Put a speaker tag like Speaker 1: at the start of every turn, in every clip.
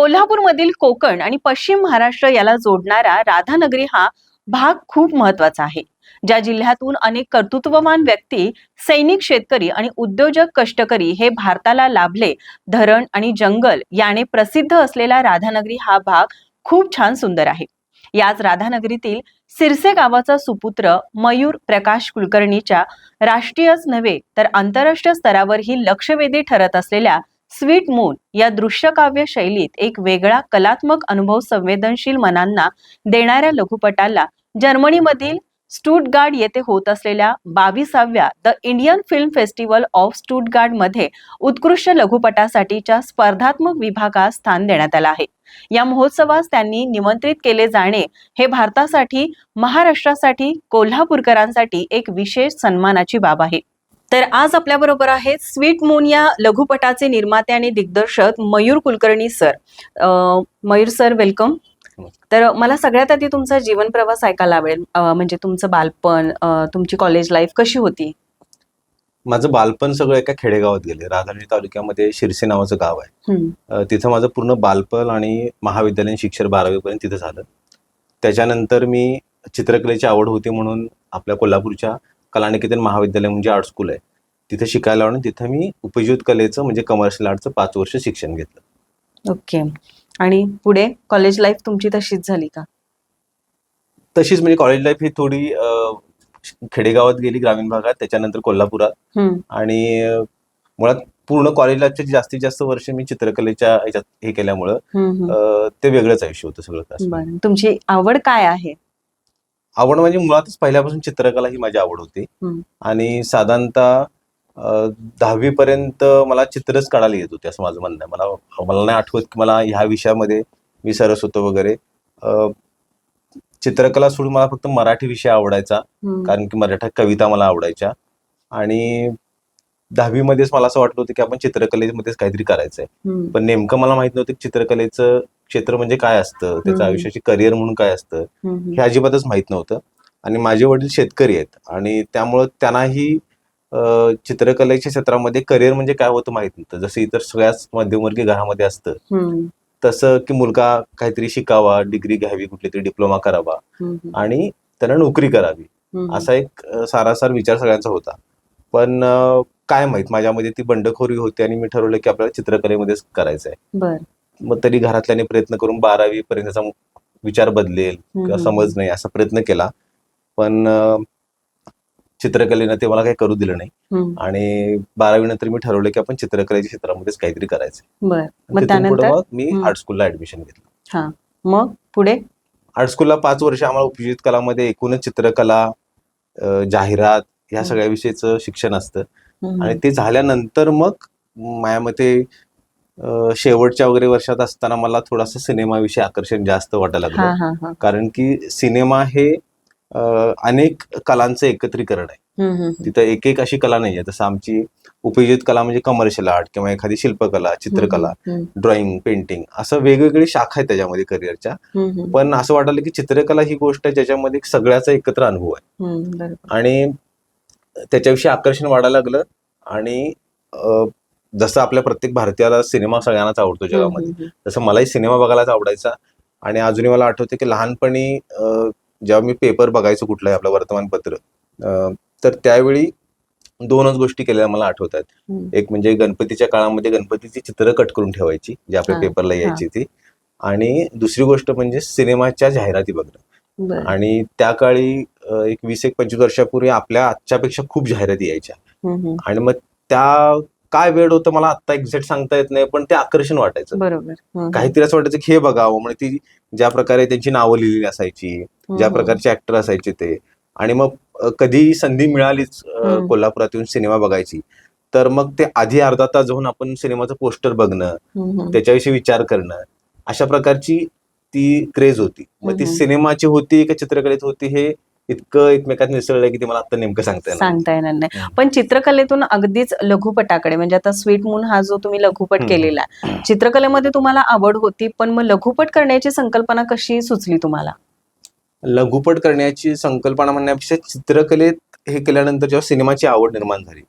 Speaker 1: कोल्हापूरमधील कोकण आणि पश्चिम महाराष्ट्र याला जोडणारा राधानगरी हा भाग खूप महत्त्वाचा आहे. ज्या जिल्ह्यातून अनेक कर्तृत्ववान व्यक्ती सैनिक शेतकरी आणि उद्योजक कष्टकरी हे भारताला लाभले धरण आणि जंगल याने प्रसिद्ध असलेला राधानगरी हा भाग खूप छान सुंदर आहे. याच राधानगरीतील सिरसे गावाचा सुपुत्र मयूर प्रकाश कुलकर्णीच्या राष्ट्रीयच नव्हे तर आंतरराष्ट्रीय स्तरावरही लक्षवेधी ठरत असलेल्या स्वीट मून या दृश्यकाव्य शैलीत एक वेगळा कलात्मक अनुभव संवेदनशील मनांना देणाऱ्या लघुपटाला जर्मनीमधील स्टुटगार्ड येथे होत असलेल्या बावीसाव्या the Indian film festival of स्टुटगार्डमध्ये उत्कृष्ट लघुपटासाठीच्या स्पर्धात्मक विभागात स्थान देण्यात आलं आहे. या महोत्सवास त्यांनी निमंत्रित केले जाणे हे भारतासाठी महाराष्ट्रासाठी कोल्हापूरकरांसाठी एक विशेष सन्मानाची बाब आहे. तर आज आपल्या बरोबर आहेत स्वीट मून या लघुपटाचे निर्माते आणि दिग्दर्शक मयूर कुलकर्णी सर. अं, मयूर सर वेलकम तर मला सगळ्यात आधी तुमचा जीवन प्रवास ऐकायला आवडेल. अं, म्हणजे तुमचं बालपण अं, तुमची कॉलेज लाईफ कशी होती?
Speaker 2: माझं बालपण सगळं एका खेडेगावात गेले राधानगरी तालुक्यामध्ये शिरसे नावाचं गाव आहे.
Speaker 1: हम्म,
Speaker 2: अं, तिथं माझं पूर्ण बालपण आणि महाविद्यालयीन शिक्षण बारावीपर्यंत तिथं झालं. त्याच्यानंतर मी चित्रकलेची आवड होती म्हणून आपल्या कोल्हापूरच्या कलानिकेतन महाविद्यालय म्हणजे आर्ट स्कूल आहे. तिथे शिकायला आणून तिथं मी उपयुक्त कलेचं म्हणजे कमर्शियल आर्टचं पाच वर्ष शिक्षण घेतलं.
Speaker 1: ओके. आणि पुढे कॉलेज लाईफ तुमची तशीच झाली का?
Speaker 2: तशीच म्हणजे कॉलेज लाईफ ही थोडी खेडेगावात गेली ग्रामीण भागात त्याच्यानंतर कोल्हापुरात. आणि मुळात पूर्ण कॉलेज लाईफचे जास्तीत जास्त वर्ष मी चित्रकलेच्या ह्याच्यात हे केल्यामुळं ते वेगळंच आयुष्य होतं सगळं
Speaker 1: तुमची आवड काय आहे?
Speaker 2: आवड म्हणजे मुळातच पहिल्यापासून चित्रकला ही माझी आवड होती. आणि साधारणतः दहावी पर्यंत मला चित्रच काढायला येत होते असं माझं म्हणणं आहे. मला मला नाही आठवत की मला ह्या विषयामध्ये मी सरस होतो वगैरे. चित्रकला सोडून मला फक्त मराठी विषय आवडायचा. कारण की मराठी कविता मला आवडायच्या. आणि दहावीमध्येच मला असं वाटलं होतं की आपण चित्रकलेमध्येच काहीतरी करायचंय. पण नेमकं मला माहीत नव्हतं की चित्रकलेचं क्षेत्र म्हणजे काय असतं? त्याचं
Speaker 1: हम्म.
Speaker 2: आयुष्याची करिअर म्हणून काय असतं. हे अजिबातच माहीत नव्हतं. आणि माझे वडील शेतकरी आहेत. आणि त्यामुळं त्यांनाही चित्रकलेच्या क्षेत्रामध्ये करिअर म्हणजे काय होतं माहीत नव्हतं. जसं इतर सगळ्याच मध्यमवर्गीय घरामध्ये असतं. तसं की मुलगा काहीतरी शिकावा डिग्री घ्यावी कुठली तरी डिप्लोमा करावा. आणि त्यानं नोकरी करावी. असा एक सारासार विचार सगळ्यांचा होता. पण काय माहीत? माझ्यामध्ये ती बंडखोरी होती आणि मी ठरवलं की आपल्याला चित्रकलेमध्येच करायचंय.
Speaker 1: बर.
Speaker 2: मग तरी घरातल्याने प्रयत्न करून बारावी पर्यंतचा विचार बदलेल किंवा. समज नाही असा प्रयत्न केला. पण चित्रकलेनं ते मला काही करू दिलं नाही. आणि बारावी नंतर मी ठरवलं की आपण चित्रकलेच्या क्षेत्रामध्येच काहीतरी करायचं
Speaker 1: मग
Speaker 2: मी. आर्ट स्कूलला ऍडमिशन घेतलं.
Speaker 1: हा. मग पुढे?
Speaker 2: आर्ट स्कूलला पाच वर्ष आम्हाला उपयुक्त कलामध्ये एकूणच चित्रकला जाहिरात ह्या. सगळ्या विषयीचं शिक्षण असतं. आणि ते झाल्यानंतर मग माझ्या मते शेवटच्या वगैरे वर्षात असताना मला थोडासा सिनेमाविषयी आकर्षण जास्त वाटायला लागलं. कारण की सिनेमा हे अनेक कलांचं एकत्रीकरण आहे. तिथं एक एक अशी कला नाही आहे. जसं आमची उपयुक्त कला म्हणजे कमर्शियल आर्ट किंवा एखादी शिल्पकला चित्रकला ड्रॉइंग पेंटिंग असं वेगवेगळी शाखा आहेत त्याच्यामध्ये करिअरच्या पण असं वाटलं की चित्रकला ही गोष्ट आहे ज्याच्यामध्ये सगळ्याचा एकत्र अनुभव आहे. आणि त्याच्याविषयी आकर्षण वाढायला लागलं आणि जसं आपल्या प्रत्येक भारतीयाला सिनेमा सगळ्यांनाच आवडतो जगामध्ये तसं मलाही सिनेमा बघायलाच आवडायचा. आणि अजूनही मला आठवते की लहानपणी जेव्हा मी पेपर बघायचो कुठलाही आपलं वर्तमानपत्र तर त्यावेळी दोनच गोष्टी केलेल्या मला आठवत आहेत. एक म्हणजे गणपतीच्या काळामध्ये गणपतीची चित्र कट करून ठेवायची जी आपल्या पेपरला यायची ती. आणि दुसरी गोष्ट म्हणजे सिनेमाच्या जाहिराती बघणं. आणि त्या काळी एक वीस एक पंचवीस वर्षापूर्वी आपल्या आजच्यापेक्षा खूप जाहिराती यायच्या. आणि मग त्या काय वेळ होतं मला आता एक्झॅक्ट सांगता येत नाही पण ते आकर्षण वाटायचं.
Speaker 1: बरोबर.
Speaker 2: काहीतरी असं वाटायचं की हे बघावं म्हणजे ती ज्या प्रकारे त्यांची नावं लिहिलेली असायची ज्या प्रकारचे ऍक्टर असायचे ते. आणि मग कधी संधी मिळालीच. कोल्हापुरात येऊन सिनेमा बघायची तर मग ते आधी अर्धा तास जाऊन आपण सिनेमाचं पोस्टर बघणं त्याच्याविषयी विचार करणं अशा प्रकारची ती क्रेज होती. मग ती. सिनेमाची होती का चित्रकलेत होती हे इतकं एकमेकात मिसळलंय की ते मला आता नेमकं सांगता येणार.
Speaker 1: सांगता येणार नाही. पण चित्रकलेतून अगदीच लघुपटाकडे म्हणजे आता स्वीट मून हा जो तुम्ही लघुपट. केलेला चित्रकलेमध्ये तुम्हाला आवड होती पण मग लघुपट करण्याची संकल्पना कशी सुचली तुम्हाला
Speaker 2: लघुपट करण्याची संकल्पना म्हणण्यापेक्षा चित्रकलेत हे केल्यानंतर जेव्हा सिनेमाची आवड निर्माण झाली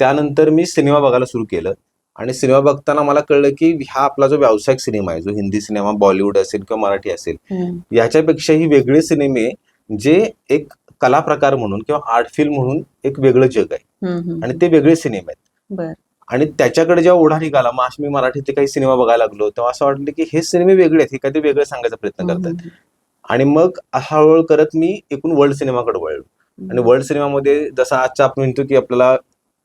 Speaker 2: त्यानंतर मी सिनेमा बघायला सुरू केलं आणि सिनेमा बघताना मला कळलं की हा आपला जो व्यावसायिक सिनेमा आहे जो हिंदी सिनेमा बॉलिवूड असेल किंवा मराठी असेल. याच्यापेक्षाही वेगळे सिनेमे जे एक कला प्रकार म्हणून किंवा आर्ट फिल्म म्हणून एक वेगळं जग आहे. आणि ते वेगळे सिनेमे आहेत आणि त्याच्याकडे जेव्हा ओढा निघाला मग मी मराठीतले काही सिनेमा बघायला लागलो तेव्हा असं वाटलं की हे सिनेमे वेगळे आहेत हे काहीतरी वेगळे सांगायचा प्रयत्न करतात आणि मग हळूहळू करत मी एकूण वर्ल्ड सिनेमाकडे वळलो. आणि वर्ल्ड सिनेमामध्ये जसं आजच्या आपण म्हणतो की आपल्याला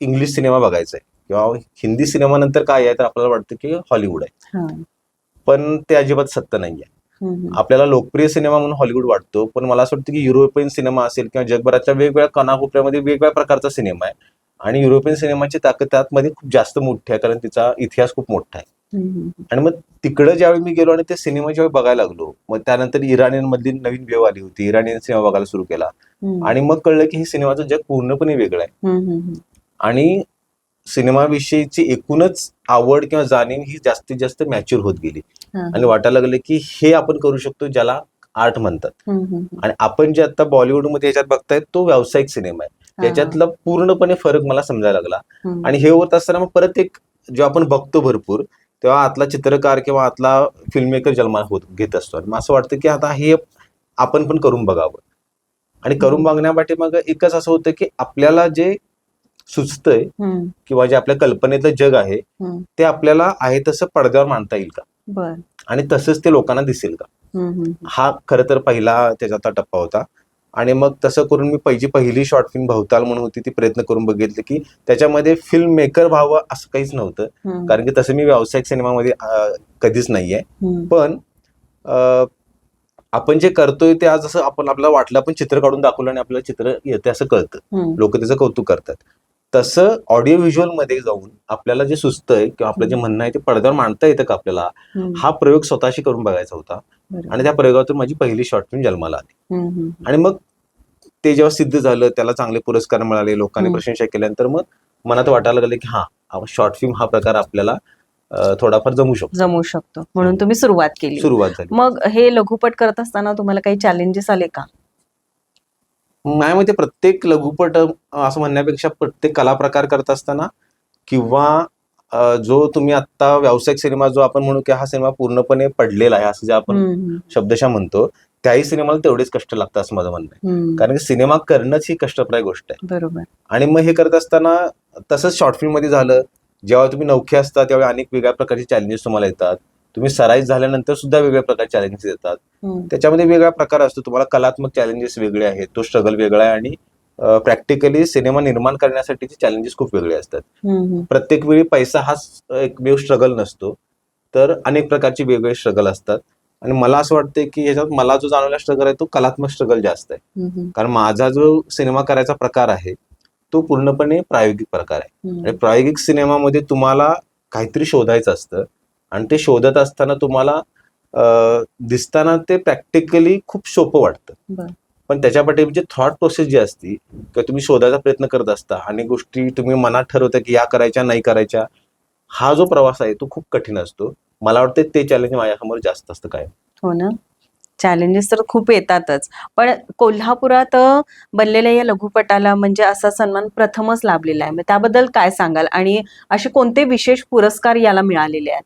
Speaker 2: इंग्लिश सिनेमा बघायचा आहे किंवा हिंदी सिनेमा नंतर काय आहे तर आपल्याला वाटतं की हॉलिवूड आहे. पण ते अजिबात सत्य नाही आहे. आपल्याला लोकप्रिय सिनेमा म्हणून हॉलिवूड वाटतो पण मला असं वाटतं की युरोपियन सिनेमा असेल किंवा जगभराच्या वेगवेगळ्या कानाकोपऱ्यामध्ये वेगवेगळ्या प्रकारचा सिनेमा आहे आणि युरोपियन सिनेमाची ताकद त्यामध्ये खूप जास्त मोठी आहे कारण तिचा इतिहास खूप मोठा आहे. आणि मग तिकडं ज्यावेळी मी गेलो आणि ते सिनेमा ज्यावेळी बघायला लागलो मग त्यानंतर इराणीमधली नवीन वेव आली होती इराणीयन सिनेमा बघायला सुरू केला. आणि मग कळलं की हे सिनेमाचं जग पूर्णपणे वेगळं आहे. आणि सिनेमाविषयीची एकूणच आवड किंवा जाणीव ही जास्तीत जास्त मॅच्युअर होत गेली. आणि वाटायला लागले की हे आपण करू शकतो ज्याला आर्ट म्हणतात. आणि आपण जे आता बॉलिवूडमध्ये याच्यात बघताय तो व्यावसायिक सिनेमा आहे
Speaker 1: हा.
Speaker 2: याच्यातला पूर्णपणे फरक मला समजायला लागला. आणि हे होत असताना मग परत एक जेव्हा आपण बघतो भरपूर तेव्हा आतला चित्रकार किंवा आतला फिल्म मेकर जन्मा होत घेत असतो आणि मग असं वाटतं की आता हे आपण पण करून बघावं आणि करून
Speaker 1: हम्म.
Speaker 2: बघण्यापाठी मग एकच असं होतं की आपल्याला जे सुचतंय किंवा जे आपल्या कल्पनेतलं जग आहे. ते आपल्याला आहे तसं पडद्यावर मांडता येईल का आणि तसंच ते लोकांना दिसेल का. हा खरं तर पहिला त्याच्यातला टप्पा होता आणि मग तसं करून मी पहिली पहिली शॉर्ट फिल्म भवताल म्हणून होती ती प्रयत्न करून बघितले की त्याच्यामध्ये फिल्म मेकर व्हावं असं काहीच नव्हतं. कारण की तसं मी व्यावसायिक सिनेमामध्ये कधीच नाहीये. पण आपण जे करतोय ते आज असं आपण आपल्याला वाटलं आपण चित्र काढून दाखवलं आणि आपल्याला चित्र येते असं कळतं. लोक त्याचं कौतुक करतात तसं ऑडिओ व्हिज्युअलमध्ये जाऊन आपल्याला जे सुचतंय किंवा आपलं जे म्हणणं आहे ते पडद्यावर मांडता येतं का आपल्याला. हा प्रयोग स्वतःशी करून बघायचा होता. आणि त्या प्रयोगातून माझी पहिली शॉर्ट फिल्म जन्माला आली. आणि मग ते जेव्हा सिद्ध झालं त्याला चांगले पुरस्कार मिळाले लोकांनी. प्रशंसा केल्यानंतर मग मनात वाटायला लागले की हा शॉर्ट फिल्म हा प्रकार आपल्याला थोडाफार जमू शकतो.
Speaker 1: जमू शकतो. म्हणून तुम्ही सुरुवात केली.
Speaker 2: सुरुवात झाली.
Speaker 1: मग हे लघुपट करत असताना तुम्हाला काही चॅलेंजेस आले का?
Speaker 2: माझ्या मते प्रत्येक लघुपट असं म्हणण्यापेक्षा प्रत्येक कला प्रकार करत असताना किंवा जो तुम्ही आता व्यावसायिक सिनेमा जो आपण म्हणू की हा सिनेमा पूर्णपणे पडलेला आहे असं जे आपण शब्दशः म्हणतो त्याही सिनेमाला तेवढेच कष्ट लागतात असं माझं म्हणणं आहे. कारण की सिनेमा करणंच ही कष्टप्राय गोष्ट आहे.
Speaker 1: बरोबर.
Speaker 2: आणि मग हे करत असताना तसंच शॉर्ट फिल्ममध्ये झालं जेव्हा तुम्ही नौखे असता तेव्हा अनेक वेगळ्या प्रकारचे चॅलेंजेस तुम्हाला येतात. तुम्ही सराईत झाल्यानंतर सुद्धा वेगळ्या प्रकारचे चॅलेंजेस येतात. त्याच्यामध्ये वेगळा प्रकार असतो. तुम्हाला कलात्मक चॅलेंजेस वेगळे आहेत. तो स्ट्रगल वेगळा आहे आणि प्रॅक्टिकली सिनेमा निर्माण करण्यासाठीचे चॅलेंजेस खूप वेगळे असतात. प्रत्येक वेळी पैसा हाच एकमेव स्ट्रगल नसतो. तर अनेक प्रकारचे वेगवेगळे स्ट्रगल असतात. आणि मला असं वाटतं की ह्याच्यात मला जो जाणवला स्ट्रगल आहे तो कलात्मक स्ट्रगल जास्त आहे. कारण माझा जो सिनेमा करायचा प्रकार आहे तो पूर्णपणे प्रायोगिक प्रकार आहे. प्रायोगिक सिनेमामध्ये तुम्हाला काहीतरी शोधायचं असतं. आणि ते शोधत असताना तुम्हाला दिसताना ते प्रॅक्टिकली खूप सोपं वाटतं. पण त्याच्या पाठी म्हणजे थॉट प्रोसेस जी असती किंवा तुम्ही शोधायचा प्रयत्न करत असता आणि गोष्टी तुम्ही मनात ठरवता की या करायच्या नाही करायच्या हा जो प्रवास आहे तो खूप कठीण असतो. मला वाटतं ते चॅलेंज माझ्यासमोर जास्त असतं काय
Speaker 1: हो ना? चॅलेंजेस तर खूप येतातच. पण कोल्हापुरात बनलेल्या या लघुपटाला म्हणजे असा सन्मान प्रथमच लाभलेला आहे. त्याबद्दल काय सांगाल? आणि असे कोणते विशेष पुरस्कार याला मिळालेले आहेत?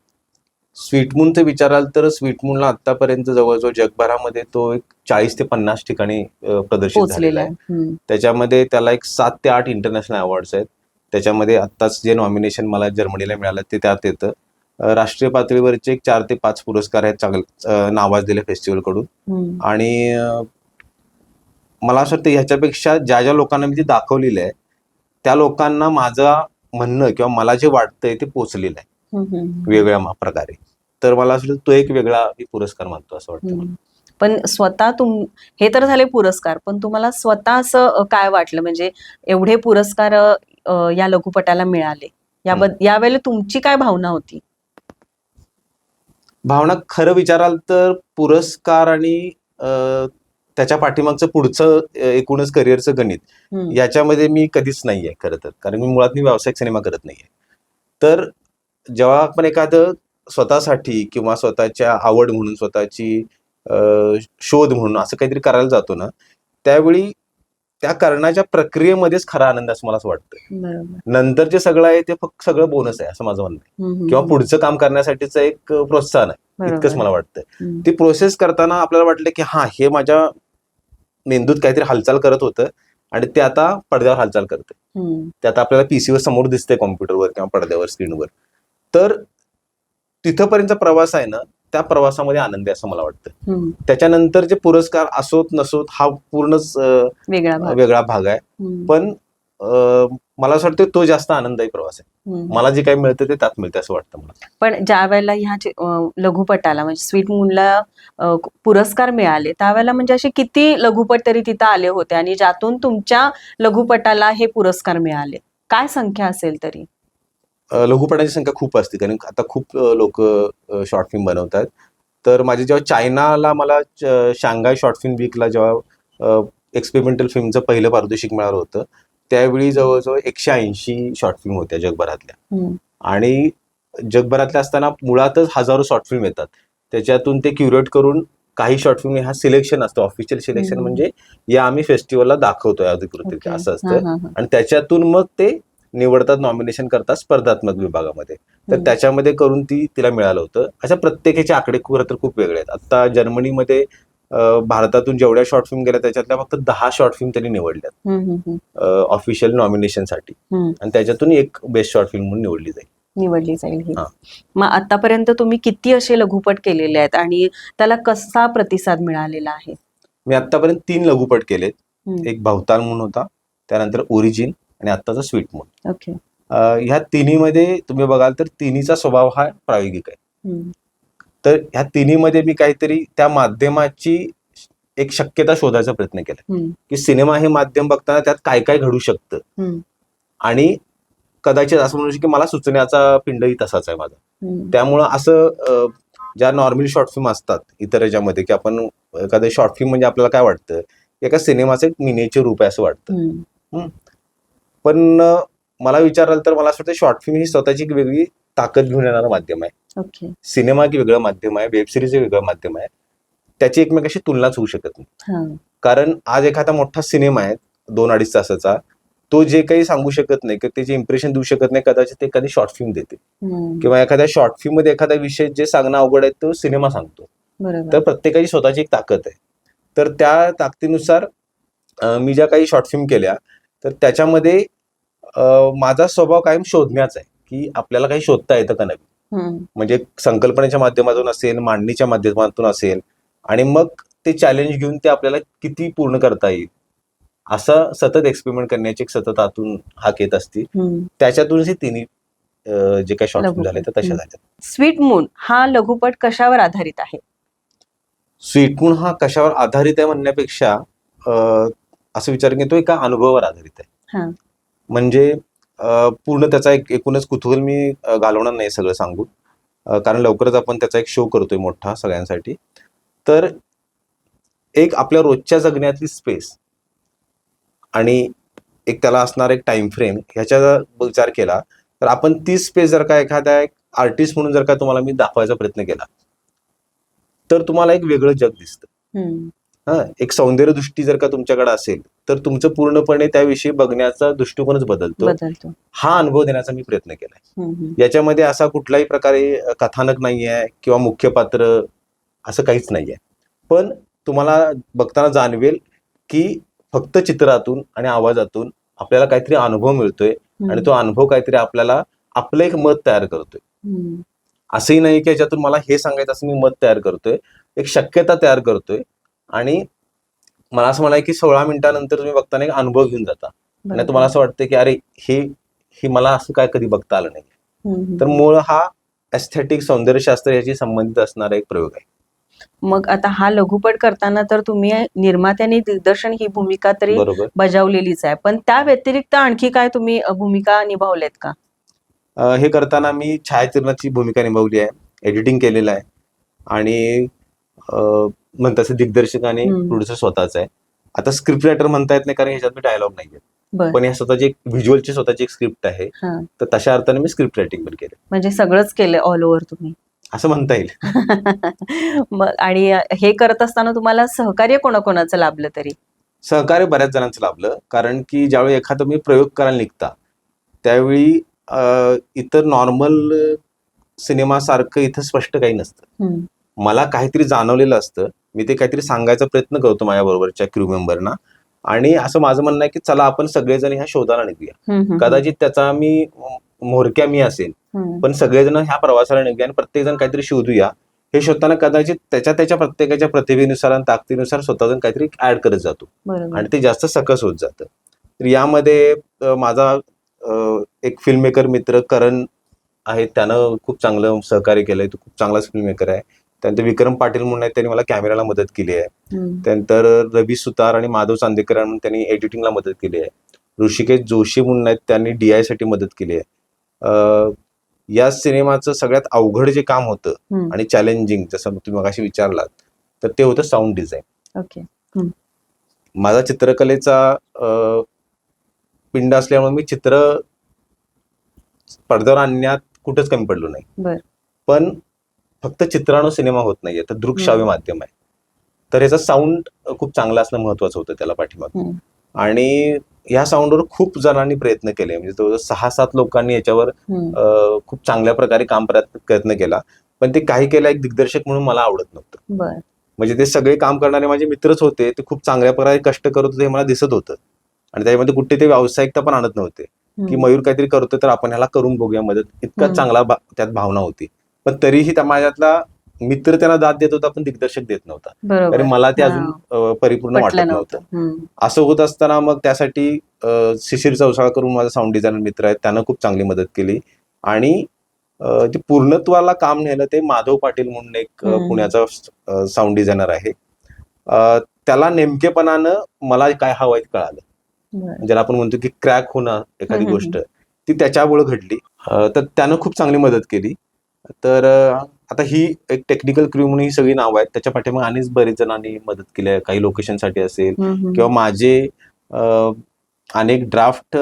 Speaker 2: स्वीटमूनचं विचाराल तर स्वीटमूनला आतापर्यंत जवळजवळ जगभरामध्ये तो एक चाळीस ते पन्नास ठिकाणी प्रदर्शित झालेला आहे. त्याच्यामध्ये त्याला एक सात ते आठ इंटरनॅशनल अवॉर्ड्स आहेत त्याच्यामध्ये आत्ताच जे नॉमिनेशन मला जर्मनीला मिळालं ते त्यात येतं राष्ट्रीय पातळीवरचे एक चार ते पाच पुरस्कार आहेत चांगले नावाजलेल्या
Speaker 1: फेस्टिवलकडून.
Speaker 2: आणि मला असं वाटतं ह्याच्यापेक्षा ज्या ज्या लोकांना मी ते दाखवलेलं आहे त्या लोकांना माझं म्हणणं किंवा मला जे वाटतंय ते पोचलेलं आहे. वेगळ्या प्रकारे तर मला असं तो एक वेगळा मी पुरस्कार मानतो असं वाटतं.
Speaker 1: पण स्वतः तुम हे तर झाले पुरस्कार पण तुम्हाला स्वतः असं काय वाटलं? म्हणजे एवढे पुरस्कार या लघुपटाला मिळाले. याबद्दल यावेळेला तुमची काय भावना होती?
Speaker 2: भावना खरं विचाराल तर पुरस्कार आणि त्याच्या पाठीमागचं पुढचं एकूणच करिअरचं गणित. याच्यामध्ये मी कधीच नाहीये खरं तर. कारण मी मुळात मी व्यावसायिक सिनेमा करत नाहीये. तर जेव्हा आपण एखादं स्वतःसाठी किंवा स्वतःच्या आवड म्हणून स्वतःची शोध म्हणून असं काहीतरी करायला जातो ना त्यावेळी त्या करण्याच्या प्रक्रियेमध्येच खरा आनंद असं मला असं वाटतं नंतर जे सगळं आहे ते फक्त सगळं बोनस आहे असं माझं म्हणणं आहे किंवा. पुढचं काम करण्यासाठीच एक प्रोत्साहन आहे. इतकंच मला वाटतं. ती प्रोसेस करताना आपल्याला वाटलं की हा हे माझ्या मेंदूत काहीतरी हालचाल करत होतं आणि ते आता पडद्यावर हालचाल करते. ते आता आपल्याला पीसीवर समोर दिसतंय कॉम्प्युटरवर किंवा पडद्यावर स्क्रीनवर तर तिथंपर्यंतचा प्रवास आहे ना त्या प्रवासामध्ये आनंद आहे असं मला वाटतं. त्याच्यानंतर जे पुरस्कार असोत नसोत हा पूर्णच
Speaker 1: वेगळा भाग.
Speaker 2: वेगळा भाग आहे. पण मला असं वाटतं तो जास्त आनंददायी प्रवास आहे. मला जे काही मिळतं ते त्यात मिळतं असं वाटतं मला.
Speaker 1: पण ज्या वेळेला ह्या लघुपटाला म्हणजे स्वीट मूनला पुरस्कार मिळाले त्यावेळेला म्हणजे असे किती लघुपट तरी तिथं आले होते आणि ज्यातून तुमच्या लघुपटाला हे पुरस्कार मिळाले. काय संख्या असेल तरी?
Speaker 2: लघुपटांची संख्या खूप असते कारण आता खूप लोक शॉर्ट फिल्म बनवतात तर माझे जेव्हा चायनाला मला शांघाय शॉर्ट फिल्म वीकला जेव्हा एक्सपेरिमेंटल फिल्मचं पहिलं पारितोषिक मिळालं होतं त्यावेळी जवळजवळ एकशे ऐंशी शॉर्ट फिल्म होत्या जगभरातल्या आणि जगभरातल्या असताना मुळातच हजारो शॉर्ट फिल्म येतात त्याच्यातून ते क्युरेट करून काही शॉर्ट फिल्म हा सिलेक्शन असतं ऑफिशियल सिलेक्शन. म्हणजे या आम्ही फेस्टिवलला दाखवतोय. अधिकृतरित्या असं असतं. आणि त्याच्यातून मग ते निवडतात नॉमिनेशन करतात स्पर्धात्मक विभागामध्ये. तर. त्याच्यामध्ये करून ती तिला मिळालं होतं. अशा प्रत्येकाचे आकडे खरं तर खूप वेगळे आहेत. आता जर्मनीमध्ये भारतातून जेवढ्या शॉर्ट फिल्म गेल्या त्याच्यातल्या फक्त दहा शॉर्ट फिल्म त्यांनी निवडल्यात. ऑफिशियल नॉमिनेशनसाठी. आणि त्याच्यातून एक बेस्ट शॉर्ट फिल्म म्हणून निवडली जाईल.
Speaker 1: निवडली जाईल. मग आतापर्यंत तुम्ही किती असे लघुपट केलेले आहेत? आणि त्याला कसा प्रतिसाद मिळालेला आहे?
Speaker 2: मी आतापर्यंत तीन लघुपट केलेत. एक भावताल म्हणून होता. त्यानंतर ओरिजिन आणि आत्ताचा स्वीट म्हणून
Speaker 1: ओके.
Speaker 2: ह्या तिन्हीमध्ये तुम्ही बघाल तर तिन्हीचा स्वभाव हा प्रायोगिक आहे. तर ह्या तिन्हीमध्ये मी काहीतरी त्या माध्यमाची एक शक्यता शोधायचा प्रयत्न केला. की सिनेमा हे माध्यम बघताना त्यात काय काय घडू शकतं? आणि कदाचित असं म्हणू शकतो की मला सुचण्याचा पिंडही तसाच आहे माझा. त्यामुळं असं ज्या नॉर्मल शॉर्ट फिल्म असतात इतर याच्यामध्ये की आपण एखादं शॉर्ट फिल्म म्हणजे आपल्याला काय वाटतं? एका सिनेमाचं एक मिनेचर रूप आहे असं वाटतं. पण मला विचाराल तर मला असं वाटतं शॉर्ट फिल्म ही स्वतःची एक वेगळी ताकद घेऊन येणारं माध्यम आहे. सिनेमा एक वेगळं माध्यम आहे वेब सिरीज एक वेगळं माध्यम आहे. त्याची एकमेकाशी तुलनाच होऊ शकत नाही. कारण आज एखादा मोठा सिनेमा आहे दोन अडीच तासाचा तो जे काही सांगू शकत नाही किंवा त्याचे इम्प्रेशन देऊ शकत नाही कदाचित ते एखादी शॉर्ट फिल्म देते. किंवा एखाद्या शॉर्ट फिल्ममध्ये एखादा विषय जे सांगणं अवघड आहे तो सिनेमा सांगतो. तर प्रत्येकाची स्वतःची एक ताकद आहे. तर त्या ताकदीनुसार मी ज्या काही शॉर्ट फिल्म केल्या तर त्याच्यामध्ये माझा स्वभाव कायम शोधण्याचा आहे की आपल्याला काही शोधता येतं का नवीन? म्हणजे संकल्पनेच्या माध्यमातून असेल मांडणीच्या माध्यमातून असेल आणि मग ते चॅलेंज घेऊन ते आपल्याला किती पूर्ण करता येईल? असं सतत एक्सपेरिमेंट करण्याची एक सतत आतून हाक येत असती. त्याच्यातूनच हे तिन्ही जे काही शॉर्ट फिल्म झाले तर तशा. झाल्या
Speaker 1: स्वीट मून हा लघुपट कशावर आधारित आहे?
Speaker 2: स्वीटमून हा कशावर आधारित आहे म्हणण्यापेक्षा असं विचार की तो एका अनुभवावर आधारित
Speaker 1: हा.
Speaker 2: आहे म्हणजे पूर्ण त्याचा एक एकूणच कुतूहल मी घालवणार नाही सगळं सांगून. कारण लवकरच आपण त्याचा एक शो करतोय मोठा सगळ्यांसाठी. तर एक आपल्या रोजच्या जगण्यातली स्पेस आणि एक त्याला असणार एक टाइम फ्रेम ह्याचा विचार केला तर आपण ती स्पेस जर का एखाद्या एक आर्टिस्ट म्हणून जर का तुम्हाला मी दाखवायचा प्रयत्न केला तर तुम्हाला एक वेगळं जग दिसतं. हा एक सौंदर्य दृष्टी जर का तुमच्याकडे असेल तर तुमचं पूर्णपणे त्याविषयी बघण्याचा दृष्टिकोनच बदलतो.
Speaker 1: बदलतो.
Speaker 2: हा अनुभव देण्याचा मी प्रयत्न केलाय.
Speaker 1: हम्म,
Speaker 2: याच्यामध्ये असा कुठल्याही प्रकारे कथानक नाहीये किंवा मुख्य पात्र असं काहीच नाहीये. पण तुम्हाला बघताना जाणवेल की फक्त चित्रातून आणि आवाजातून आपल्याला काहीतरी अनुभव मिळतोय आणि तो अनुभव काहीतरी आपल्याला आपलं एक मत तयार करतोय.
Speaker 1: हम्म,
Speaker 2: असंही नाही की याच्यातून मला हे सांगायचं असं मी मत तयार करतोय. एक शक्यता तयार करतोय. आणि मला असं म्हणाय की सोळा मिनिटानंतर तुम्ही बघताना एक अनुभव घेऊन जाता. आणि. तुम्हाला असं वाटतं की अरे हे हे मला असं काय कधी बघता आलं नाही. तर मूळ हा एस्थेटिक सौंदर्यशास्त्र याशी संबंधित असणारा एक प्रयोग आहे.
Speaker 1: मग आता हा लघुपट करताना तर तुम्ही निर्मात्याने दिग्दर्शन ही भूमिका तरी बजावलेलीच आहे. पण त्या व्यतिरिक्त आणखी काय तुम्ही भूमिका निभावल्यात का?
Speaker 2: हे करताना मी छायाचित्रणाची भूमिका निभावली आहे. एडिटिंग केलेलं आहे. आणि म्हणतात तसं दिग्दर्शक आणि. प्रोड्युसर स्वतःच आहे. आता स्क्रिप्ट रायटर म्हणता येत नाही कारण ह्याच्यात डायलॉग नाहीये. पण या स्वतःची एक व्हिज्युअलची स्वतःची एक स्क्रिप्ट आहे. तर तशा अर्थाने मी स्क्रिप्ट रायटिंग पण केलं
Speaker 1: म्हणजे सगळंच केलं ऑल ओव्हर तुम्ही.
Speaker 2: असं म्हणता येईल.
Speaker 1: मग आणि हे करत असताना तुम्हाला सहकार्य कोणाकोणाचं लाभलं तरी?
Speaker 2: सहकार्य बऱ्याच जणांचं लाभलं. कारण की ज्यावेळी एखादा मी प्रयोग करायला निघता त्यावेळी इतर नॉर्मल सिनेमासारखं इथं स्पष्ट काही नसतं. मला काहीतरी जाणवलेलं असतं. मी ते काहीतरी सांगायचा प्रयत्न करतो माझ्या बरोबरच्या क्रू मेंबरना आणि असं माझं म्हणणं आहे की चला आपण सगळेजण ह्या शोधाला निघूया. कदाचित त्याचा मी मोरक्या मी असेल. पण सगळेजण ह्या प्रवासाला निघूया आणि प्रत्येकजण काहीतरी शोधूया. हे शोधताना कदाचित त्याच्या त्याच्या प्रत्येकाच्या प्रतिभेनुसार आणि ताकदीनुसार स्वतःजण काहीतरी ऍड करत जातो. आणि ते जास्त सकस होत जातं. तर यामध्ये माझा एक फिल्म मेकर मित्र करण आहे. त्यानं खूप चांगलं सहकार्य केलंय. तो खूप चांगलाच फिल्म मेकर आहे. त्यानंतर विक्रम पाटील म्हणून आहेत त्यांनी मला कॅमेराला मदत केली आहे. त्यानंतर रवी सुतार आणि माधव चांदेकर म्हणून त्यांनी एडिटिंगला मदत केली आहे. ऋषिकेश जोशी म्हणून आहेत त्यांनी डीआयसाठी मदत केली आहे. या सिनेमाचं सगळ्यात अवघड जे काम होतं आणि चॅलेंजिंग जसं तुम्ही मगाशी विचारलात तर ते होतं साऊंड डिझाईन
Speaker 1: ओके
Speaker 2: माझा चित्रकलेचा पिंड असल्यामुळे मी चित्र पडद्यावर आणण्यात कुठंच कमी पडलो नाही. पण फक्त चित्रानं सिनेमा होत नाहीये तर दृकश्राव्य माध्यम आहे. तर ह्याचा साऊंड खूप चांगला असणं महत्वाचं होतं त्याला पाठीमाग.
Speaker 1: हम्म,
Speaker 2: आणि ह्या साऊंडवर खूप जणांनी प्रयत्न केले. म्हणजे जवळजवळ सहा सात लोकांनी याच्यावर खूप चांगल्या प्रकारे काम प्रयत्न केला. पण ते काही केलं एक दिग्दर्शक म्हणून मला आवडत नव्हतं. म्हणजे ते सगळे काम करणारे माझे मित्रच होते. ते खूप चांगल्या प्रकारे कष्ट करत होते हे मला दिसत होतं. आणि त्याच्यामध्ये कुठे ते व्यावसायिकता पण आणत नव्हते. की मयूर काहीतरी करतोय तर आपण ह्याला करून बघूया मदत. इतका. चांगला त्यात भावना होती. पण तरीही त्या माझ्यातला मित्र त्यांना दाद देत होता पण दिग्दर्शक देत नव्हता. तरी मला ते. अजून परिपूर्ण वाटत नव्हतं. असं होत असताना मग त्यासाठी शिशिर चौसाळ करून माझा साऊंड डिझायनर मित्र आहे त्यानं खूप चांगली मदत केली. आणि जे पूर्णत्वाला काम नेलं ते माधव पाटील म्हणून एक. पुण्याचा साऊंड डिझायनर आहे. त्याला नेमकेपणानं मला काय हवं आहे ते कळालं. ज्याला आपण म्हणतो की क्रॅक होणं एखादी गोष्ट ती त्याच्यामुळे घडली. तर त्यानं खूप चांगली मदत केली. तर आता ही एक टेक्निकल क्रू म्हणून ही सगळी नावं आहेत. त्याच्या पाठीमागे आणिच बरेच जणांनी मदत केली आहे. काही लोकेशनसाठी असेल किंवा माझे अनेक ड्राफ्ट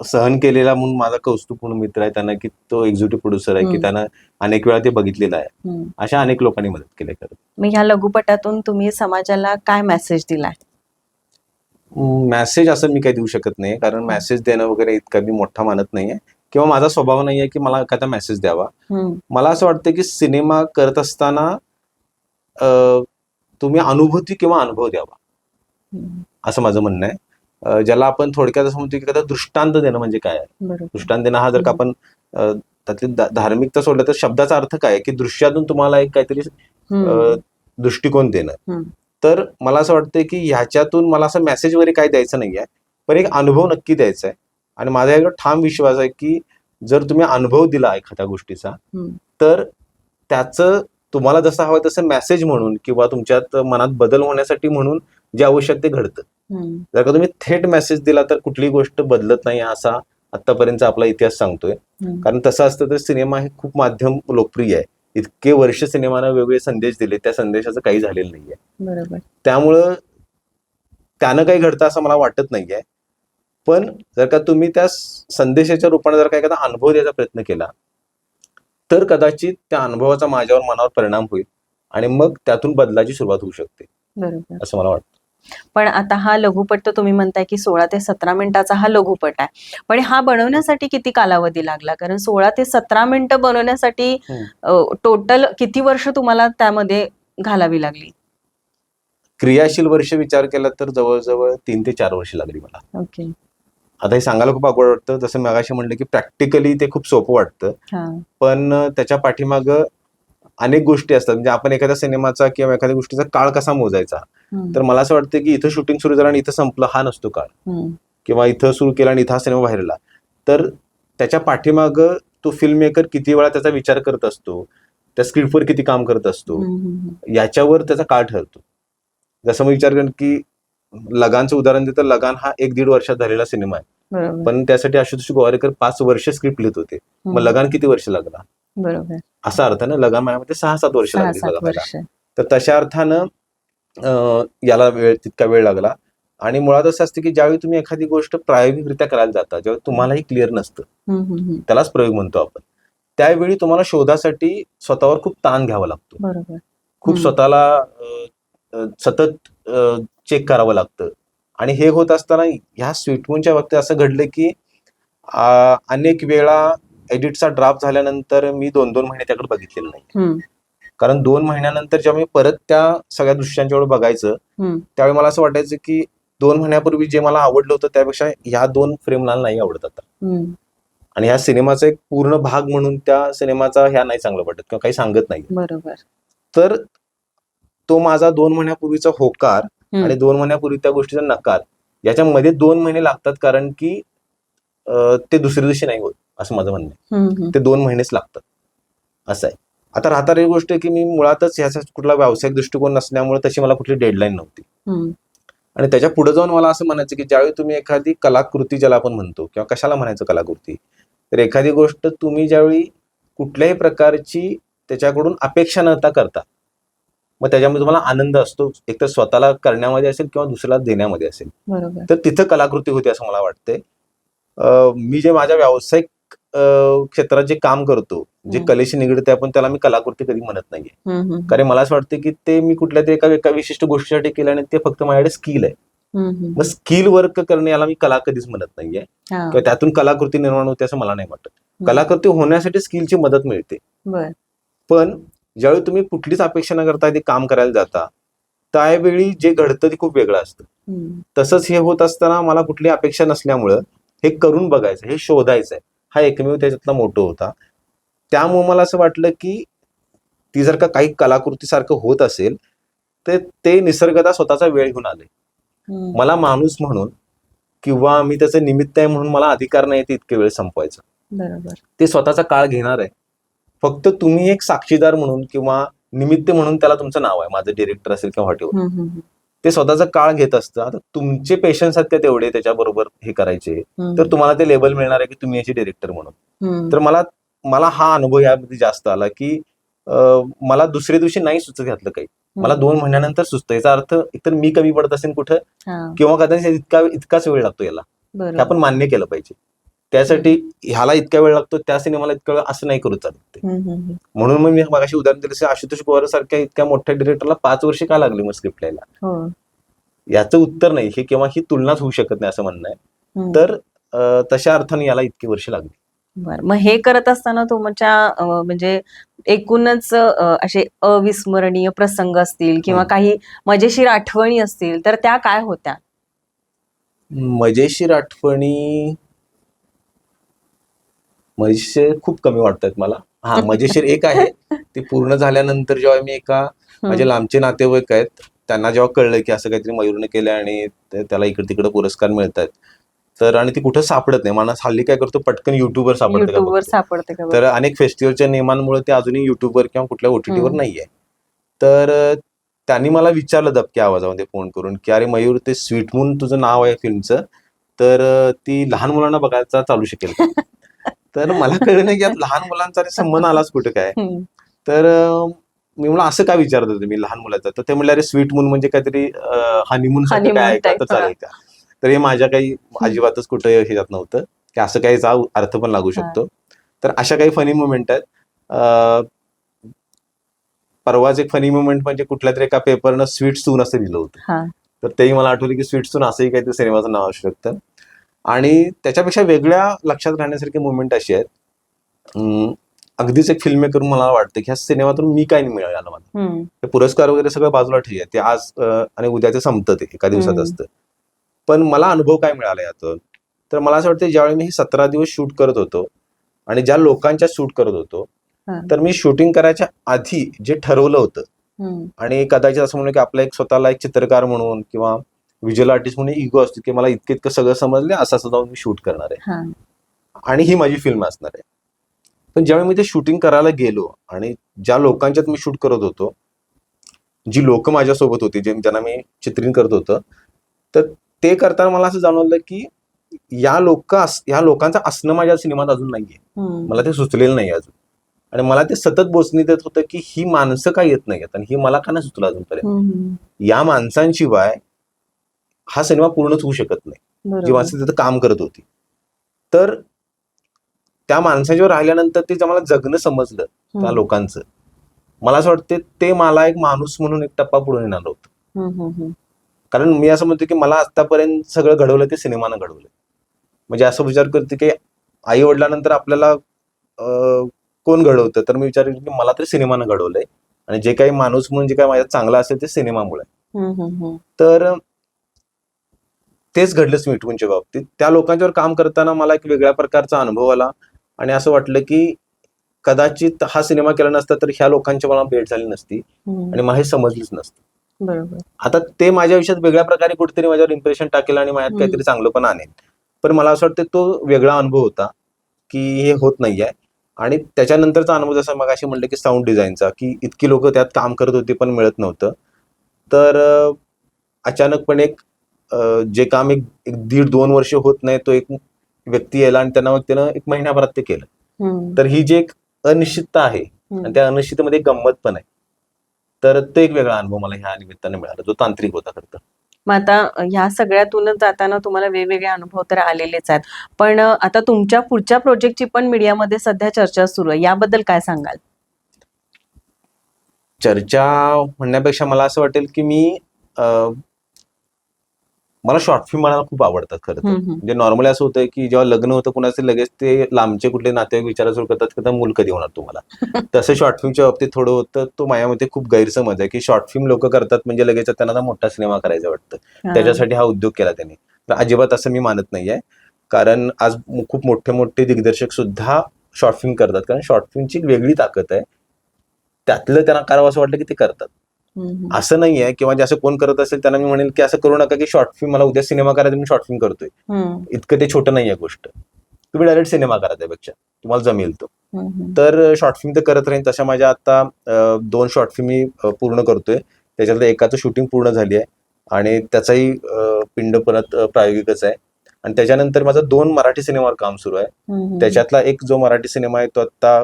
Speaker 2: सहन केलेला म्हणून माझा कौस्तुभ म्हणून मित्र आहे. त्यांना की तो एक्झिक्युटिव्ह प्रोड्युसर आहे की. त्यानं अनेक वेळा ते बघितलेलं आहे. अशा अनेक लोकांनी मदत केली आहे खरं
Speaker 1: मग ह्या लघुपटातून तुम्ही समाजाला काय मेसेज दिलाय?
Speaker 2: मेसेज असं मी काही देऊ शकत नाही. कारण मेसेज देणं वगैरे इतका मी मोठा मानत नाहीये. किंवा माझा स्वभाव नाहीये की मला एखादा मेसेज द्यावा. मला असं वाटतं की सिनेमा करत असताना तुम्ही अनुभूती किंवा अनुभव द्यावा. असं माझं म्हणणं आहे. ज्याला आपण थोडक्यात असं म्हणतो की एखादा दृष्टांत देणं म्हणजे काय आहे? दृष्टांत देणं हा जर का आपण त्यातली धार्मिकता सोडलं तर शब्दाचा अर्थ काय आहे? की दृश्यातून तुम्हाला एक काहीतरी दृष्टिकोन देणं. तर मला असं वाटतं की ह्याच्यातून मला असं मेसेज वगैरे काय द्यायचं नाहीये. पण एक अनुभव नक्की द्यायचा आहे. आणि माझा याकडे ठाम विश्वास आहे की जर तुम्ही अनुभव दिला एखाद्या गोष्टीचा तर त्याचं तुम्हाला जसं हवं तसं मेसेज म्हणून किंवा तुमच्यात मनात बदल होण्यासाठी म्हणून जे आवश्यक ते घडतं. जर का तुम्ही थेट मेसेज दिला तर कुठली गोष्ट बदलत नाही असा आतापर्यंत आपला इतिहास सांगतोय. कारण तसं असतं तर सिनेमा हे खूप माध्यम लोकप्रिय आहे. इतके वर्ष सिनेमानं वेगवेगळे संदेश दिले त्या संदेशाचं काही झालेलं नाहीये. त्यामुळं त्यानं काही घडतं असं मला वाटत नाहीये. पण जर का तुम्ही त्या संदेशाच्या रूपाने जर का एखादा अनुभव द्यायचा प्रयत्न केला तर कदाचित त्या अनुभवाचा माझ्यावर मनावर परिणाम होईल आणि मग त्यातून बदलाची सुरुवात होऊ शकते असं मला वाटतं.
Speaker 1: पण आता हा लघुपट तर तुम्ही म्हणताय की सोळा ते सतरा मिनिटाचा हा लघुपट आहे. पण हा बनवण्यासाठी किती कालावधी लागला? कारण सोळा ते सतरा मिनिटं बनवण्यासाठी. टोटल किती वर्ष तुम्हाला त्यामध्ये घालावी लागली?
Speaker 2: क्रियाशील वर्ष विचार केला तर जवळजवळ तीन ते चार वर्ष लागली मला.
Speaker 1: ओके.
Speaker 2: आता हे सांगायला खूप अवघड वाटतं. जसं मगाशी म्हणलं की प्रॅक्टिकली ते खूप सोपं वाटतं. पण त्याच्या पाठीमागं अनेक गोष्टी असतात. म्हणजे आपण एखाद्या सिनेमाचा किंवा एखाद्या गोष्टीचा काळ कसा मोजायचा? तर मला असं वाटतं की इथं शूटिंग सुरू झालं आणि इथं संपलं हा नसतो काळ. किंवा इथं सुरू केला आणि इथं हा सिनेमा बाहेरला. तर त्याच्या पाठीमागं तो फिल्म मेकर किती वेळा त्याचा विचार करत असतो? त्या स्क्रिप्टवर किती काम करत असतो? याच्यावर त्याचा काळ ठरतो. जसं मी विचार करेन की लगानचं उदाहरण देतं लगान हा एक दीड वर्षात झालेला सिनेमा आहे. पण त्यासाठी आशुतोष गोवारीकर पाच वर्ष स्क्रिप्ट लिहित होते. मग लगान किती वर्ष लागला?
Speaker 1: बरोबर.
Speaker 2: असा अर्थ ना लगान माझ्यामध्ये सहा सात वर्ष लागली तर तशा अर्थानं याला वेळ तितका वेळ लागला. आणि मुळात असं असतं की ज्यावेळी तुम्ही एखादी गोष्ट प्रायोगिकरित्या करायला जाता ज्यावेळी तुम्हालाही क्लिअर नसतं. त्यालाच प्रयोग म्हणतो आपण. त्यावेळी तुम्हाला शोधासाठी स्वतःवर खूप ताण घ्यावा लागतो. खूप. स्वतःला सतत चेक करावं लागतं. आणि हे होत असताना ह्या स्वीटमूनच्या बाबतीत असं घडलं की अनेक वेळा एडिटचा ड्राफ्ट झाल्यानंतर मी दोन दोन महिने त्याकडे बघितलेलं नाही. कारण दोन महिन्यानंतर जेव्हा मी परत त्या सगळ्या दृश्यांच्यावर बघायचं. त्यावेळी मला असं वाटायचं की दोन महिन्यापूर्वी जे मला आवडलं होतं त्यापेक्षा ह्या दोन फ्रेम मला नाही आवडत आता. आणि ह्या सिनेमाचा एक पूर्ण भाग म्हणून त्या सिनेमाचा ह्या नाही चांगलं वाटत किंवा काही सांगत नाही.
Speaker 1: बरोबर.
Speaker 2: तर तो माझा दोन महिन्यापूर्वीचा होकार. आणि दोन महिन्यापूर्वी त्या गोष्टीचा नकार. याच्यामध्ये दोन महिने लागतात कारण की ते दुसऱ्या दिवशी नाही होत असं माझं म्हणणं आहे. ते दोन महिनेच लागतात. असं आहे. आता राहता एक गोष्ट की मी मुळातच ह्याचा कुठला व्यावसायिक दृष्टिकोन नसल्यामुळे तशी मला कुठली डेडलाईन नव्हती. आणि त्याच्या पुढे जाऊन मला असं म्हणायचं की ज्यावेळी तुम्ही एखादी कलाकृती ज्याला आपण म्हणतो किंवा कशाला म्हणायचं कलाकृती तर एखादी गोष्ट तुम्ही ज्यावेळी कुठल्याही प्रकारची त्याच्याकडून अपेक्षा नव्हता करता मग त्याच्यामध्ये तुम्हाला आनंद असतो. एकतर स्वतःला करण्यामध्ये असेल किंवा दुसऱ्याला देण्यामध्ये असेल. तर तिथं कलाकृती होती असं मला वाटतंय. मी जे माझ्या व्यावसायिक क्षेत्रात जे काम करतो जे. कलेशी निगडीत आहे पण त्याला मी कलाकृती कधी म्हणत नाहीये. कारण मला असं वाटतं की ते मी कुठल्या तरी एका एका विशिष्ट गोष्टीसाठी केलं आणि ते फक्त माझ्याकडे स्किल आहे. मग स्किल वर्क करणे याला मी कला कधीच म्हणत नाहीये. किंवा त्यातून कलाकृती निर्माण होते असं मला नाही वाटत. कलाकृती होण्यासाठी स्किलची मदत मिळते. पण ज्यावेळी तुम्ही कुठलीच अपेक्षा न करता ते काम करायला जाता त्यावेळी जे घडतं ते खूप वेगळं असतं. तसंच हे होत असताना मला कुठली अपेक्षा नसल्यामुळं हे करून बघायचं हे शोधायचं हा एकमेव त्याच्यातला मोठं होता. त्यामुळे मला असं वाटलं की ती जर का काही कलाकृतीसारखं होत असेल तर ते निसर्गता स्वतःचा वेळ घेऊन आले. मला माणूस म्हणून किंवा मी त्याचं निमित्त आहे म्हणून मला अधिकार नाही ते इतके वेळ संपवायचा.
Speaker 1: बरोबर.
Speaker 2: ते स्वतःचा काळ घेणार आहे. फक्त तुम्ही एक साक्षीदार म्हणून किंवा निमित्त म्हणून त्याला तुमचं नाव आहे. माझं डिरेक्टर असेल किंवा
Speaker 1: हम्म,
Speaker 2: ते स्वतःचा काळ घेत असतं. आता तुमचे पेशन्स आहेत का तेवढे त्याच्याबरोबर हे करायचे. तर तुम्हाला ते लेबल मिळणार आहे की तुम्ही याचे डिरेक्टर म्हणून. तर मला मला हा अनुभव यामध्ये जास्त आला की मला दुसऱ्या दिवशी नाही सुचत घातलं काही. मला दोन महिन्यानंतर सुचतं याचा अर्थ एकतर मी कमी पडत असेल कुठं किंवा कदाचित इतका इतकाच वेळ लागतो याला. हे आपण मान्य केलं पाहिजे. त्यासाठी ह्याला इतका वेळ लागतो त्या सिनेमाला इतका वेळ असं नाही करू चालत. म्हणून मग मी मागाशी उदाहरण दिलं आशुतोष पवार सारख्या इतक्या मोठ्या डिरेक्टरला पाच वर्ष का लागली मग स्क्रिप्ट लिहायला
Speaker 1: हो
Speaker 2: याचं उत्तर नाही हे किंवा ही तुलनाच होऊ शकत नाही असं म्हणणं आहे. तर तशा अर्थाने याला इतकी वर्ष लागली
Speaker 1: बर मग हे करत असताना तुमच्या म्हणजे एकूणच असे अविस्मरणीय प्रसंग असतील किंवा
Speaker 2: हम्म.
Speaker 1: काही मजेशीर आठवणी असतील तर त्या काय होत्या
Speaker 2: मजेशीर आठवणी मजेशीर खूप कमी वाटतात मला. हा मजेशीर एक आहे. ती पूर्ण झाल्यानंतर जेव्हा मी एका माझे लांबचे नातेवाईक आहेत त्यांना जेव्हा कळलं की असं काहीतरी मयूरने केलं आणि त्याला इकडे तिकडे पुरस्कार मिळतात तर आणि ती कुठं सापडत नाही. मला हल्ली काय करतो पटकन युट्यूबवर सापडते तर? अनेक फेस्टिवलच्या नियमांमुळे ते अजूनही युट्यूबवर किंवा कुठल्या ओटीटीवर. नाहीये. तर त्यांनी मला विचारलं दबक्या आवाजामध्ये फोन करून की अरे मयूर ते स्वीट मून तुझं नाव आहे फिल्मचं. तर ती लहान मुलांना बघायचा चालू शकेल? तर मला कळलं नाही की यात लहान मुलांचा संबंध आलाच कुठं काय. तर मी म्हणलं असं का विचारत होते मी लहान मुलाचं? तर ते म्हणले अरे स्वीट मून म्हणजे काहीतरी हनीमून काय आहे का?
Speaker 1: type,
Speaker 2: तर चालेल का? तर हे माझ्या काही अजिबातच कुठं हे जात नव्हतं. की असं काही अर्थ पण लागू शकतो. तर अशा काही फनी मुवमेंट आहेत. परवाच एक फनी मुवमेंट म्हणजे कुठल्या तरी एका पेपरनं स्वीट सून असं लिहिलं होतं. तर तेही मला आठवलं की स्वीट सून असंही काहीतरी सिनेमाचं नाव असू शकतं. आणि त्याच्यापेक्षा वेगळ्या लक्षात राहण्यासारखी मुवमेंट अशी आहेत. अगदीच एक फिल्म मेकर मला वाटतं की ह्या सिनेमातून मी काय नाही मिळालं मला. ते पुरस्कार वगैरे सगळं बाजूला ठीक आहे ते आज आणि उद्या ते संपतं ते एका दिवसात. असतं. पण मला अनुभव काय मिळाला यातून? तर मला असं वाटतं ज्यावेळी मी हे सतरा दिवस शूट करत होतो आणि ज्या लोकांच्या शूट करत होतो. तर मी शूटिंग करायच्या आधी जे ठरवलं होतं आणि कदाचित असं म्हणून की आपला एक स्वतःला एक चित्रकार म्हणून किंवा व्हिज्युअल आर्टिस्ट म्हणून इगो असतो की मला इतकं इतकं सगळं समजले असं असं जाऊन मी शूट करणार आहे. आणि ही माझी फिल्म असणार आहे. पण ज्यावेळी मी ते शूटिंग करायला गेलो आणि ज्या लोकांच्यात मी शूट करत होतो जी लोक माझ्यासोबत होती जे ज्यांना मी चित्रीन करत होतं तर ते करताना मला असं जाणवलं की या लोक या लोकांचं असणं माझ्या सिनेमात अजून नाहीये. मला ते सुचलेलं नाही अजून. आणि मला ते सतत बोचणी देत होतं की ही माणसं का येत नाहीत आणि ही मला का नाही सुचलं अजूनपर्यंत? या माणसांशिवाय हा सिनेमा पूर्णच होऊ शकत नाही. जी माणसं तिथं काम करत होती. तर त्या माणसांच्यावर राहिल्यानंतर ते मला जगणं समजलं त्या लोकांचं. मला असं वाटतं ते मला एक माणूस म्हणून एक टप्पा पुढे नेणार होतं. कारण मी असं म्हणतो की मला आतापर्यंत सगळं घडवलं ते सिनेमानं घडवलं. म्हणजे असं विचार करते की आई वडिलांनंतर आपल्याला कोण घडवतं? तर मी विचार की मला तरी सिनेमानं घडवलंय. आणि जे काही माणूस म्हणून जे काही माझ्यात चांगलं असेल ते सिनेमामुळे. तर तेच घडलं स्वीटहूनच्या बाबतीत. त्या लोकांच्यावर काम करताना मला एक वेगळ्या प्रकारचा अनुभव आला आणि असं वाटलं की कदाचित हा सिनेमा केला नसता तर ह्या लोकांची मला भेट झाली नसती. आणि मला हे समजलीच नसतं.
Speaker 1: बरोबर.
Speaker 2: आता ते माझ्या आयुष्यात वेगळ्या प्रकारे कुठेतरी माझ्यावर इम्प्रेशन टाकेल आणि माझ्यात. काहीतरी चांगलं पण आणेल. पण मला असं वाटतं तो वेगळा अनुभव होता की हे होत नाहीये. आणि त्याच्यानंतरचा अनुभव जसा मग अशी म्हणलं की साऊंड डिझाईनचा की इतकी लोक त्यात काम करत होती पण मिळत नव्हतं. तर अचानकपणे एक जे काम एक एक दीड दोन वर्ष होत नाही तो एक व्यक्ती यायला आणि त्यांना मग त्यानं एक महिन्याभरात ते केलं. तर ही जी एक अनिश्चितता आहे. आणि त्या अनिश्चिततेमध्ये एक गंमत पण आहे. तर तो एक वेगळा अनुभव मला ह्या निमित्ताने मिळाला जो तांत्रिक होता खरं.
Speaker 1: मग आता ह्या सगळ्यातूनच जाताना तुम्हाला वेगवेगळे अनुभव तर आलेलेच आहेत. पण आता तुमच्या पुढच्या प्रोजेक्टची पण मीडियामध्ये सध्या चर्चा सुरू आहे. याबद्दल काय सांगाल?
Speaker 2: चर्चा म्हणण्यापेक्षा मला असं वाटेल की मी मला शॉर्ट फिल्म बनायला खूप आवडतात खरं तर. म्हणजे नॉर्मली असं होतं की जेव्हा लग्न होतं कुणाचे लगेच ते लांबचे कुठले नातेवाईक विचारा सुरू करतात की मूल कधी होणार तुम्हाला तसं शॉर्ट फिल्मच्या बाबतीत थोडं होतं तो माझ्यामध्ये खूप गैरसमज आहे की शॉर्ट फिल्म लोक करतात म्हणजे लगेच त्यांना मोठा सिनेमा करायचा वाटतं. त्याच्यासाठी हा उद्योग केला त्यांनी. तर अजिबात असं मी मानत नाहीये. कारण आज खूप मोठे मोठे दिग्दर्शक सुद्धा शॉर्ट फिल्म करतात. कारण शॉर्ट फिल्मची एक वेगळी ताकद आहे. त्यातलं त्यांना करावं असं वाटलं की ते करतात. असं नाहीये किंवा जे असं कोण करत असेल त्यांना मी म्हणेल की असं करू नका की शॉर्ट फिल्म मला उद्या सिनेमा करायचा मी शॉर्ट फिल्म करतोय. इतकं ते छोटं नाहीये गोष्ट. तुम्ही डायरेक्ट सिनेमा करा त्यापेक्षा. तुम्हाला जमेल तो. तर शॉर्ट फिल्म तर करत राहीन. तशा माझ्या आता दोन शॉर्ट फिल्म मी पूर्ण करतोय. त्याच्यातलं एकाचं शूटिंग पूर्ण झाली आहे. आणि त्याचाही पिंड परत प्रायोगिकच आहे. आणि त्याच्यानंतर माझं दोन मराठी सिनेमावर काम सुरू आहे. त्याच्यातला एक जो मराठी सिनेमा आहे तो आता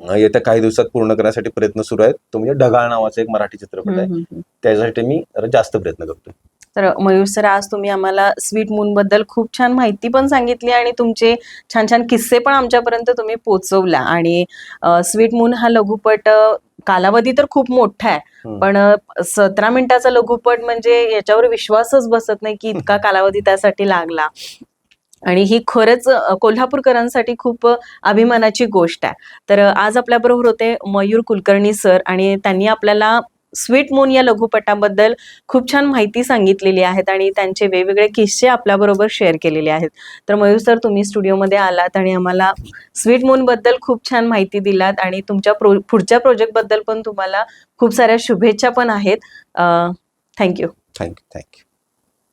Speaker 2: येत्या काही दिवसात पूर्ण करण्यासाठी प्रयत्न सुरू आहेत. तो म्हणजे ढगाळ नावाचा एक मराठी चित्रपट आहे. त्याच्यासाठी मी जास्त प्रयत्न करतोय.
Speaker 1: तर मयूर सर आज तुम्ही आम्हाला स्वीट मून बद्दल खूप छान माहिती पण सांगितली आणि तुमचे छान छान किस्से पण आमच्यापर्यंत तुम्ही पोचवला. आणि स्वीट मून हा लघुपट कालावधी तर खूप मोठा आहे. पण सतरा मिनिटाचा लघुपट म्हणजे याच्यावर विश्वासच बसत नाही की इतका कालावधी त्यासाठी लागला. आणि ही खरंच कोल्हापूरकरांसाठी खूप अभिमानाची गोष्ट आहे. तर आज आपल्याबरोबर होते मयूर कुलकर्णी सर आणि त्यांनी आपल्याला स्वीट मून या लघुपटाबद्दल खूप छान माहिती सांगितलेली आहेत आणि त्यांचे वेगवेगळे किस्से आपल्याबरोबर शेअर केलेले आहेत. तर मयूर सर तुम्ही स्टुडिओमध्ये आलात आणि आम्हाला स्वीट मून बद्दल खूप छान माहिती दिलात आणि तुमच्या प्रो पुढच्या प्रोजेक्टबद्दल पण तुम्हाला खूप साऱ्या शुभेच्छा पण आहेत. Thank you.
Speaker 2: Thank you thank you.